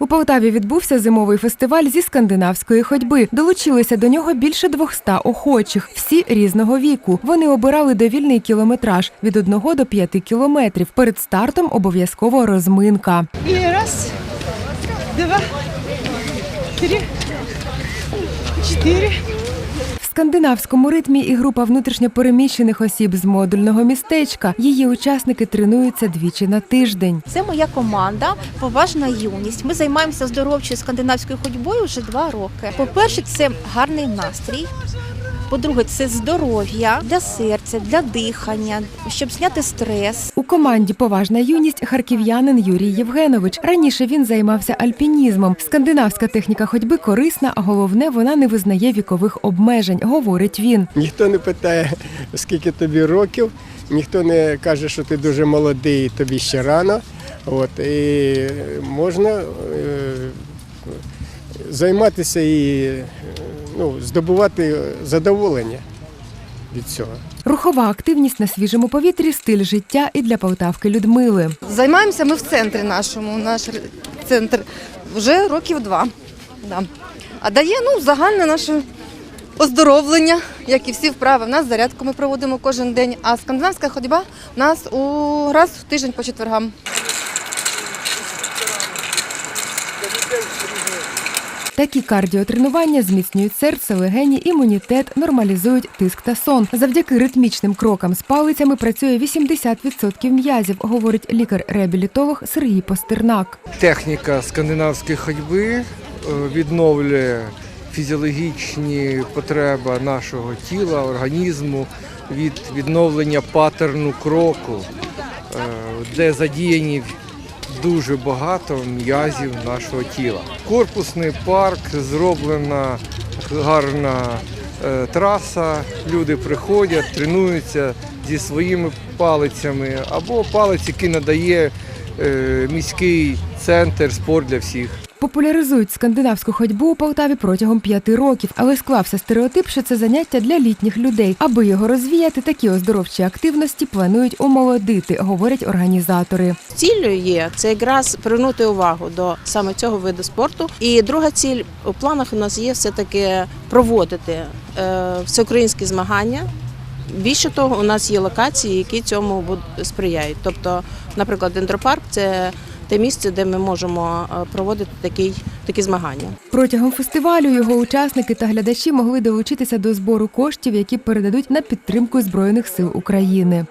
У Полтаві відбувся зимовий фестиваль зі скандинавської ходьби. Долучилися до нього більше 200 охочих, всі різного віку. Вони обирали довільний кілометраж від 1 до 5 кілометрів. Перед стартом обов'язково розминка. И раз, два, три, четыре. Скандинавському ритмі і група внутрішньопереміщених осіб з модульного містечка. Її учасники тренуються двічі на тиждень. Це моя команда Поважна юність. Ми займаємося здоровчою скандинавською ходьбою вже два роки. По-перше, це гарний настрій. По-друге, це здоров'я для серця, для дихання, щоб зняти стрес. У команді Поважна юність харків'янин Юрій Євгенович. Раніше він займався альпінізмом. Скандинавська техніка ходьби корисна, а головне, вона не визнає вікових обмежень, говорить він. Ніхто не питає, скільки тобі років, ніхто не каже, що ти дуже молодий, тобі ще рано. От, і можна е, займатися і ну, здобувати задоволення від цього. Рухова активність на свіжому повітрі, стиль життя і для Полтавки Людмили. Займаємося ми в центрі нашому. Наш центр вже років два. Да. А дає ну, загальне наше оздоровлення, як і всі вправи. У нас зарядку ми проводимо кожен день, а скандинавська ходьба у нас у раз в тиждень по четвергам. Такі кардіотренування зміцнюють серце, легені, імунітет, нормалізують тиск та сон. Завдяки ритмічним крокам з палицями працює 80% м'язів, говорить лікар-реабілітолог Сергій Постернак. Техніка скандинавської ходьби е, відновлює фізіологічні потреби нашого тіла, організму від відновлення паттерну кроку, е, де задіяні дуже багато м'язів нашого тіла. Корпусний парк зроблена гарна е, траса. Люди приходять, тренуються зі своїми палицями або палець, які надає е, міський центр спорт для всіх. Популяризують скандинавську ходьбу у Полтаві протягом п'яти років, але склався стереотип, що це заняття для літніх людей. Аби його розвіяти, такі оздоровчі активності планують омолодити, говорять організатори. Ціллю є це якраз привернути увагу до саме цього виду спорту. І друга ціль у планах у нас є все таки проводити е, всеукраїнські змагання. Більше того, у нас є локації, які цьому сприяють. Тобто, наприклад, дендропарк це те місце, де ми можемо е, проводити такі, такі змагання. Протягом фестивалю його учасники та глядачі могли долучитися до збору коштів, які передадуть на підтримку збройних сил України.